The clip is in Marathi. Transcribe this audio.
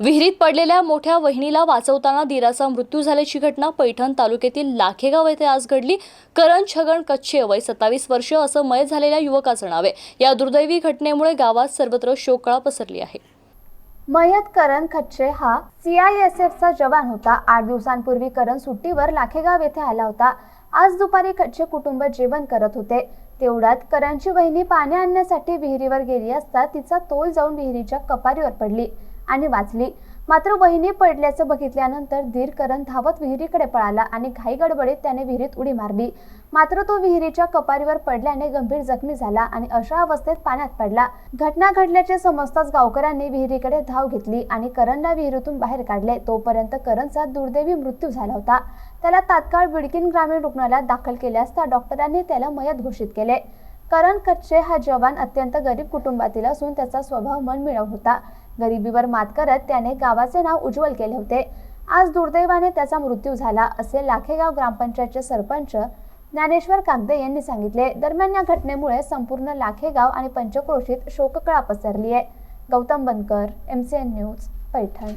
विहिरीत पडलेल्या मोठ्या वहिनीला वाचवताना दिराचा मृत्यू झाल्याची घटना पैठण तालुक्यातील लाखेगाव येथे आज घडली. करण छगन कच्छे वय सत्तावीस वर्ष असं मय झालेल्या युवकाचं नाव आहे. या दुर्दैवी घटनेमुळे गावात सर्वत्र शोकळा पसरली आहे. मयत करण खच्चे हा सीआयएसएफचा जवान होता. आठ दिवसांपूर्वी करण सुट्टीवर लाखेगाव येथे आला होता. आज दुपारी खच्चे कुटुंब जेवण करत होते. तेवढ्यात करणची वहिनी पाणी आणण्यासाठी विहिरीवर गेली असता तिचा तोल जाऊन विहिरीच्या कपारीवर पडली. आणि वाचली मात्र वहिनी पडल्याचं बघितल्यानंतर धीर करण धावत विहिरीकडे पळाला आणि घाई गडबडीत त्याने विहिरीत उडी मारली. मात्र तो विहिरीच्या कपारीवर पडल्याने गंभीर जखमी झाला आणि अशा अवस्थेत पाण्यात पडला. घटना घडल्याचे समजताच गावकऱ्यांनी विहिरीकडे धाव घेतली आणि करणला विहिरीतून बाहेर काढले. तोपर्यंत करणचा दुर्दैवी मृत्यू झाला होता. त्याला तात्काळ बिडकीन ग्रामीण रुग्णालयात दाखल केले असता डॉक्टरांनी त्याला मयत घोषित केले. करण कच्चे हा जवान अत्यंत गरीब कुटुंबातील असून त्याचा स्वभाव मनमिळव होता. गरिबीवर मात करत त्याने गावाचे नाव उज्ज्वल केले होते. आज दुर्दैवाने त्याचा मृत्यू झाला असे लाखेगाव ग्रामपंचायतचे सरपंच ज्ञानेश्वर कागदे यांनी सांगितले. दरम्यान या घटनेमुळे संपूर्ण लाखेगाव आणि पंचक्रोशीत शोककळा पसरली आहे Gautam Bankar M C N news Paithan.